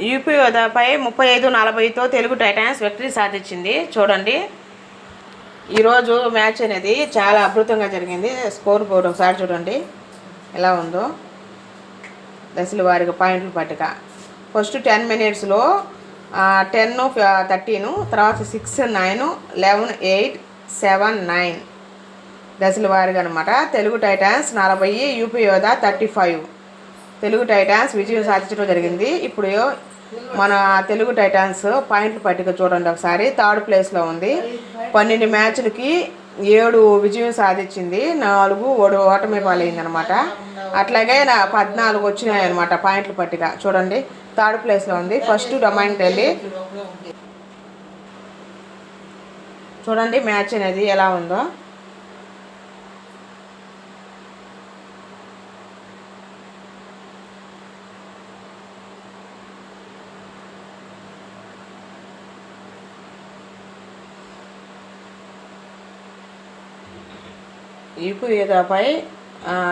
UP ముప్పై ఐదు నలభైతో Telugu Titans victory సాధించింది చూడండి. ఈరోజు మ్యాచ్ అనేది చాలా అద్భుతంగా జరిగింది. స్కోర్ బోర్డు ఒకసారి చూడండి. ఎలా ఉందో. దశల వారిగా పాయింట్ల పట్టుక. ఫస్ట్ టెన్ మినిట్స్లో టెన్ థర్టీను తర్వాత six nine eleven eight seven nine. దశల వారిగా అనమాట తెలుగు టైటాన్స్ నలభై UP Yoddha thirty five. Telugu Titans విజయం సాధించడం జరిగింది. ఇప్పుడు మన తెలుగు టైటాన్స్ పాయింట్ల పట్టిక చూడండి ఒకసారి. థర్డ్ ప్లేస్లో ఉంది. పన్నెండు మ్యాచ్లకి ఏడు విజయం సాధించింది. నాలుగు ఓడి ఓటమి పాలైంది అనమాట అట్లాగే నా పద్నాలుగు వచ్చినాయి అనమాట పాయింట్ల పట్టిక. చూడండి. థర్డ్ ప్లేస్లో ఉంది. First domain Delhi. చూడండి మ్యాచ్ అనేది ఎలా ఉందో. ఈపు ఈగపై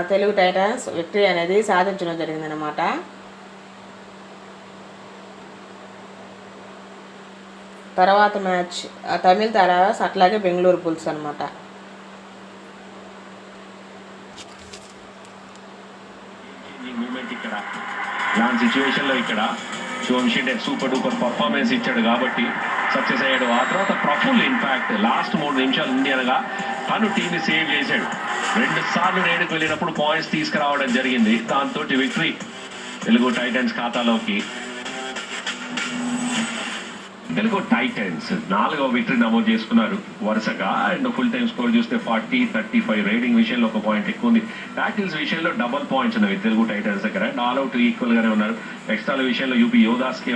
తెలుగు టైటన్స్ విక్టరీ అనేది సాధించడం జరిగిందనమాట తర్వాత మ్యాచ్ తమిళ తరాస్ అట్లాగే బెంగళూరు బుల్స్ అనమాట ఇక్కడ లో ఇక్కడ శివం సూపర్ డూపర్ పర్ఫార్మెన్స్ ఇచ్చాడు కాబట్టి సక్సెస్ అయ్యాడు. ఆ తర్వాత ప్రఫుల్ ఇన్ఫాక్ట్ లాస్ట్ మూడు నిమిషాలు ఉంది అనగా తను టీమ్ సేవ్ చేశాడు. రెండు సార్లు రేడుకు వెళ్ళినప్పుడు పాయింట్స్ తీసుకురావడం జరిగింది. దాంతో విక్టరీ తెలుగు టైటన్స్ ఖాతాలోకి. తెలుగు టైటన్స్ నాలుగవ విక్టరీ నమోదు చేసుకున్నారు. వరుసగా అండ్ ఫుల్ టైం స్కోర్ చూస్తే ఫార్టీ థర్టీ ఫైవ్ రేటింగ్ విషయంలో ఒక పాయింట్ ఎక్కువ ఉంది ట్యాకిల్స్ విషయంలో డబల్ పాయింట్స్ ఉన్నవి తెలుగు టైటన్స్ దగ్గర. ఆల్ అవుట్ ఈక్వల్ గానే ఉన్నారు. ఎక్స్ట్రాల విషయంలో యూపీ యోదాస్కి